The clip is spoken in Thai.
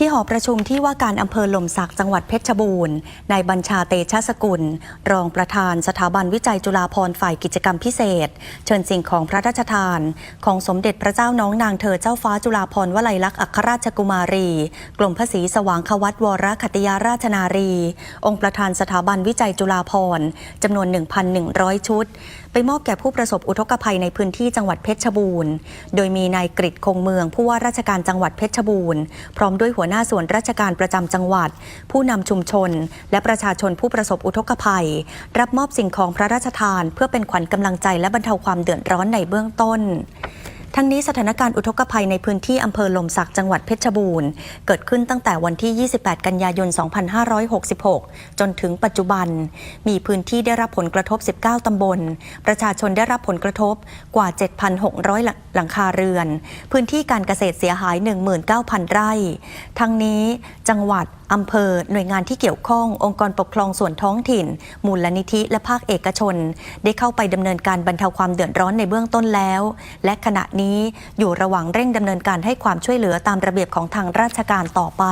ที่หอประชุมที่ว่าการอำเภอหล่มสักจังหวัดเพชรบูรณ์นายบัญชาเตชะสกุล รองประธานสถาบันวิจัยจุฬาภรณ์ฝ่ายกิจกรรมพิเศษ เชิญสิ่งของพระราชทาน ของสมเด็จพระเจ้าน้องนางเธอเจ้าฟ้าจุฬาภรณ์วลัยลักษณ์อัครราชกุมารีกรมพระศรีสว่างควัตวรขัตยาราชนารี องค์ประธานสถาบันวิจัยจุฬาภรณ์จำนวน 1,100 ชุด ไปมอบแก่ผู้ประสบอุทกภัยในพื้นที่จังหวัดเพชรบูรณ์ โดยมีนายกริชคงเมืองผู้ว่าราชการจังหวัดเพชรบูรณ์พร้อมด้วยหัวหน้าส่วนราชการประจำจังหวัด ผู้นำชุมชน และประชาชนผู้ประสบอุทกภัย รับมอบสิ่งของพระราชทาน เพื่อเป็นขวัญกำลังใจและบรรเทาความเดือดร้อนในเบื้องต้น ทั้งนี้สถานการณ์อุทกภัยในพื้นที่อำเภอลมสักจังหวัดเพชรบูรณ์ เกิดขึ้นตั้งแต่วันที่ 28 กันยายน 2566 จนถึงปัจจุบัน มีพื้นที่ได้รับผลกระทบ 19 ตำบล ประชาชนได้รับผลกระทบกว่า 7,600 หลังคาเรือน พื้นที่การเกษตรเสียหาย 19,000 ไร่ ทั้งนี้จังหวัดอำเภอ หน่วยงานที่เกี่ยวข้อง องค์กรปกครองส่วนท้องถิ่น มูลนิธิและภาคเอกชน ได้เข้าไปดำเนินการบรรเทาความเดือดร้อนในเบื้องต้นแล้ว และขณะนี้นี้ อยู่ระหว่างเร่งดำเนินการให้ความช่วยเหลือตามระเบียบของทางราชการต่อไป